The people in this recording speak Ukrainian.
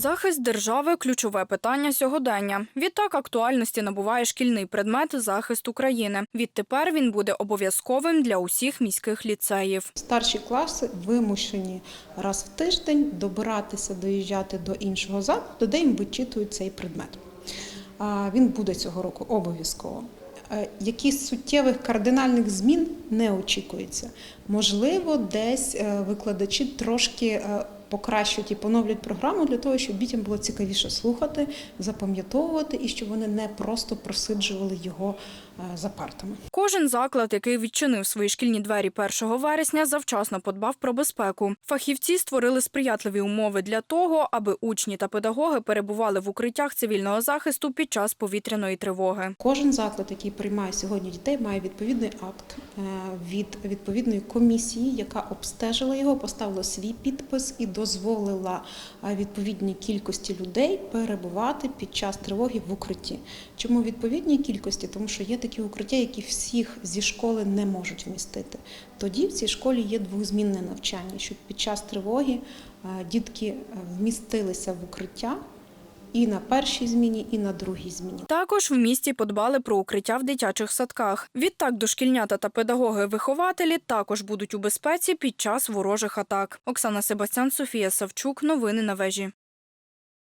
Захист держави ключове питання сьогодення. Відтак актуальності набуває шкільний предмет захист України. Відтепер він буде обов'язковим для усіх міських ліцеїв. Старші класи вимушені раз в тиждень добиратися, доїжджати до іншого закладу, де їм вичитують цей предмет. Він буде цього року обов'язково. Е, Якісь суттєвих кардинальних змін не очікується. Можливо, десь е, викладачі трошки е, покращують і поновлять програму для того, щоб дітям було цікавіше слухати, запам'ятовувати і щоб вони не просто просиджували його е, за партами. Кожен заклад, який відчинив свої шкільні двері 1 вересня, завчасно подбав про безпеку. Фахівці створили сприятливі умови для того, аби учні та педагоги перебували в укриттях цивільного захисту під час повітряної тривоги. Кожен заклад, який приймає сьогодні дітей, має відповідний акт е, від відповідної комісії, яка обстежила його, поставила свій підпис і дозволила відповідній кількості людей перебувати під час тривоги в укритті. Чому відповідній кількості? Тому що є такі укриття, які всіх зі школи не можуть вмістити. Тоді в цій школі є двозмінне навчання, щоб під час тривоги дітки вмістилися в укриття. І на першій зміні, і на другій зміні. Також в місті подбали про укриття в дитячих садках. Відтак дошкільнята та педагоги-вихователі також будуть у безпеці під час ворожих атак. Оксана Себастян, Софія Савчук. Новини на вежі.